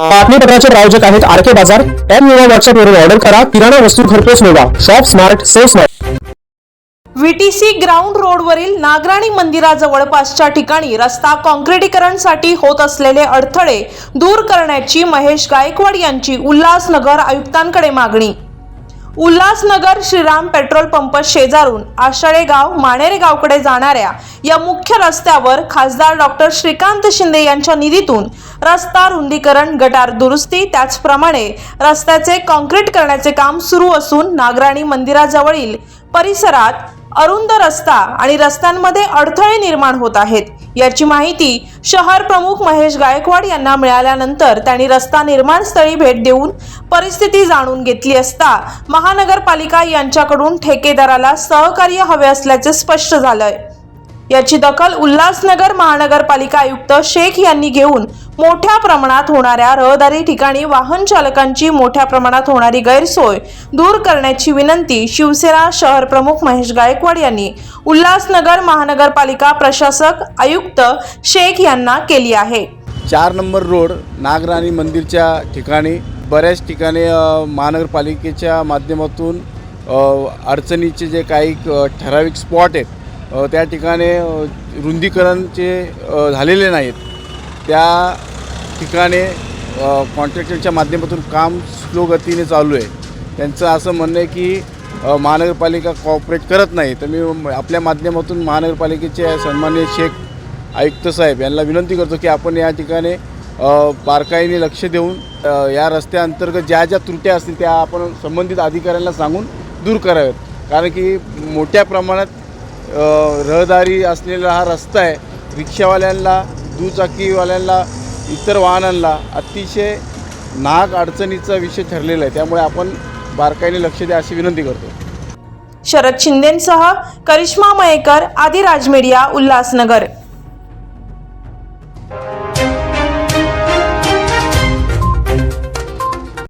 बातमीपत्राचे प्रायोजक आहेत आर के बाजार. एम युवा व्हॉट्सअपवरून ऑर्डर करा. किराणा वस्तू घरपोच मिळवा. Shop smart save smart VTC ground रोडवरील नागराणी मंदिराजवळपासच्या ठिकाणी रस्ता काँक्रिटीकरणसाठी होत असलेले अडथळे दूर करण्याची महेश गायकवाड यांची उल्हासनगर आयुक्तांकडे मागणी. उल्हासनगर श्रीराम पेट्रोल पंप शेजारून आषाढे गाव माणेरे गावकडे जाणाऱ्या या मुख्य रस्त्यावर खासदार डॉक्टर श्रीकांत शिंदे यांच्या निधीतून रस्ता रुंदीकरण गटार दुरुस्ती त्याचप्रमाणे रस्त्याचे कॉन्क्रीट करण्याचे काम सुरू असून नागराणी मंदिराजवळील परिसरात अरुंद रस्ता आणि रस्त्यांमध्ये अडथळे निर्माण होत आहेत. याची माहिती शहर प्रमुख महेश गायकवाड यांना मिळाल्यानंतर त्यांनी रस्ता निर्माण स्थळी भेट देऊन परिस्थिती जाणून घेतली असता महानगरपालिका यांच्याकडून ठेकेदाराला सहकार्य हवे असल्याचे स्पष्ट झालंय. याची दखल उल्हासनगर महानगरपालिका आयुक्त शेख यांनी घेऊन मोठ्या प्रमाणात होणाऱ्या रहदारी ठिकाणी वाहन चालकांची मोठ्या प्रमाणात होणारी गैरसोय दूर करण्याची विनंती शिवसेना शहर प्रमुख महेश गायकवाड यांनी. उल्हासनगर महानगरपालिका प्रशासक आयुक्त शेख यांना केली आहे. चार नंबर रोड नागराणी मंदिरच्या ठिकाणी बऱ्याच ठिकाणी महानगरपालिकेच्या माध्यमातून अडचणीचे जे काही ठराविक स्पॉट आहेत त्या ठिकाणी रुंदीकरणचे झालेले नाहीत. त्या ठिकाणी कॉन्ट्रॅक्टरच्या माध्यमातून काम स्लो गतीने चालू आहे. त्यांचं असं म्हणणं आहे की महानगरपालिका कॉपरेट करत नाही. तर मी आपल्या माध्यमातून महानगरपालिकेचे सन्मान्य शेख आयुक्त साहेब यांना विनंती करतो की आपण या ठिकाणी बारकाईने लक्ष देऊन या रस्त्याअंतर्गत ज्या ज्या त्रुट्या असतील त्या आपण संबंधित अधिकाऱ्यांना सांगून दूर कराव्यात. कारण की मोठ्या प्रमाणात रहदारी असलेला हा रस्ता आहे. रिक्षावाल्यांना दुचाकीवाल्यांना इतर वाहनांना अतिशय नाग अडचणीचा विषय ठरलेला आहे. त्यामुळे आपण बारकाईने लक्ष द्या अशी विनंती करतो. शरद शिंदेसह करिश्मा मयेकर आदी राज मीडिया उल्हासनगर.